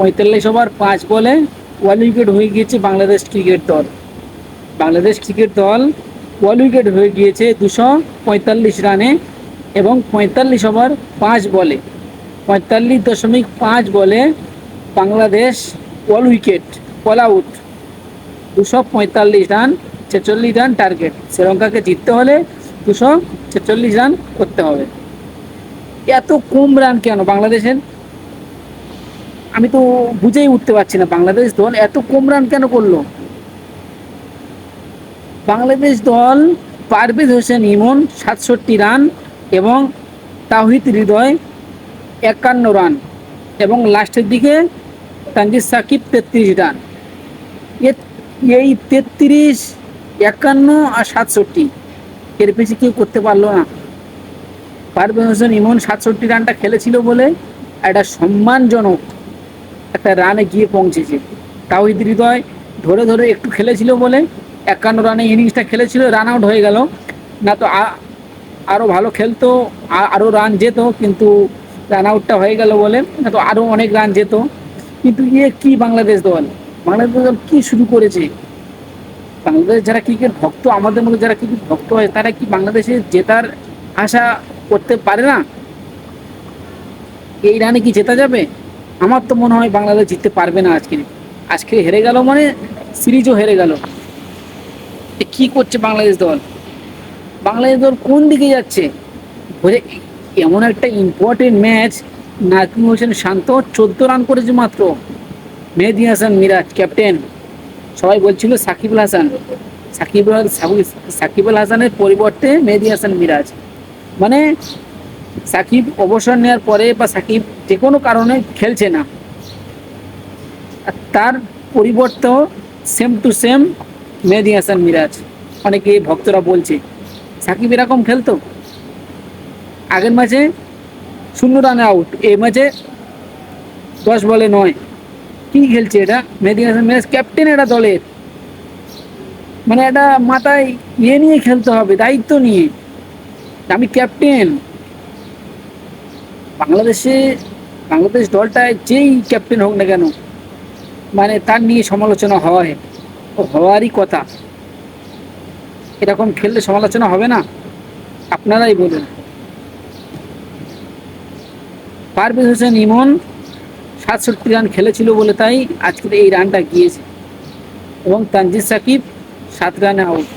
পঁয়তাল্লিশ ওভার, পাঁচ বলে ওয়ান উইকেট হয়ে গিয়েছে বাংলাদেশ ক্রিকেট দল। বাংলাদেশ ক্রিকেট দল ওয়ান উইকেট হয়ে গিয়েছে দুশো পঁয়তাল্লিশ রানে এবং পঁয়তাল্লিশ ওভার, পাঁচ বলে। পঁয়তাল্লিশ দশমিক পাঁচ বলে Bangladesh all wicket all out দুশো পঁয়তাল্লিশ রান, ছেচল্লিশ রান টার্গেট শ্রীলঙ্কাকে জিততে হলে দুশো ছেচল্লিশ রান করতে হবে। এত কম রান কেন বাংলাদেশের? আমি তো বুঝেই উঠতে পারছি না, বাংলাদেশ দল এত কম রান কেন করল? বাংলাদেশ দল পারভেজ হোসেন ইমন সাতষট্টি রান এবং তাহিদ হৃদয় একান্ন রান এবং লাস্টের দিকে তানজিদ সাকিব তেত্রিশ রান এই তেত্রিশ, একান্ন আর সাতষট্টি, এর বেশি কেউ করতে পারল না। পারভেজ হোসেন ইমন সাতষট্টি রানটা খেলেছিল বলে একটা সম্মানজনক একটা রানে গিয়ে পৌঁছেছে। তাওহিদ হৃদয় ধরে ধরে একটু খেলেছিল বলে একান্ন রানে ইনিংসটা খেলেছিল রান আউট হয়ে গেল। না তো আরও ভালো খেলতো আরও রান যেত, কিন্তু রান আউটটা হয়ে গেল বলে না তো আরও অনেক রান যেত। কিন্তু ইয়ে কি বাংলাদেশ দল? বাংলাদেশ দল কি শুরু করেছে? বাংলাদেশ যারা ক্রিকেট ভক্ত, আমাদের মধ্যে যারা ক্রিকেট ভক্ত হয়, তারা কি বাংলাদেশে জেতার আশা করতে পারে না? এই রানে কি জেতা যাবে? আমার তো মনে হয় বাংলাদেশ জিততে পারবে না আজকে। আজকে হেরে গেল মানে সিরিজও হেরে গেল। কি করছে বাংলাদেশ দল? বাংলাদেশ দল কোন দিকে যাচ্ছে? এমন একটা ইম্পর্টেন্ট ম্যাচ নাজমুল হোসেন শান্ত চোদ্দ রান করেছে মাত্র। মেহেদি হাসান মিরাজ ক্যাপ্টেন সবাই বলছিল সাকিবুল হাসান। সাকিবুল সাকিব- সাকিবুল হাসানের পরিবর্তে মেহেদি হাসান মিরাজ। মানে সাকিব অবসর নেওয়ার পরে বা সাকিব যে কোনো কারণে খেলছে না। তার পরিবর্তেও same to same Mehedi Hasan Miraz. অনেকে ভক্তরা বলছে, সাকিব এরকম খেলতো? আগের ম্যাচে শূন্য রানে আউট এই ম্যাচে দশ বলে নয়। কি খেলছে এটা? মেহেদি হাসান মিরাজ ক্যাপ্টেন এটা দলের। মানে এটা মাথায় ইয়ে নিয়ে খেলতে হবে, দায়িত্ব নিয়ে। আমি ক্যাপ্টেন বাংলাদেশে বাংলাদেশ দলটায় যেই ক্যাপ্টেন হোক না কেন মানে তার নিয়ে সমালোচনা হয় ও হওয়ারই কথা। এরকম খেললে সমালোচনা হবে না? আপনারাই বলুন। পারভেজ হোসেন ইমন সাতষট্টি রান খেলেছিল বলে তাই আজকের এই রানটা গিয়েছে। এবং তানজিদ সাকিব সাত রানে আউট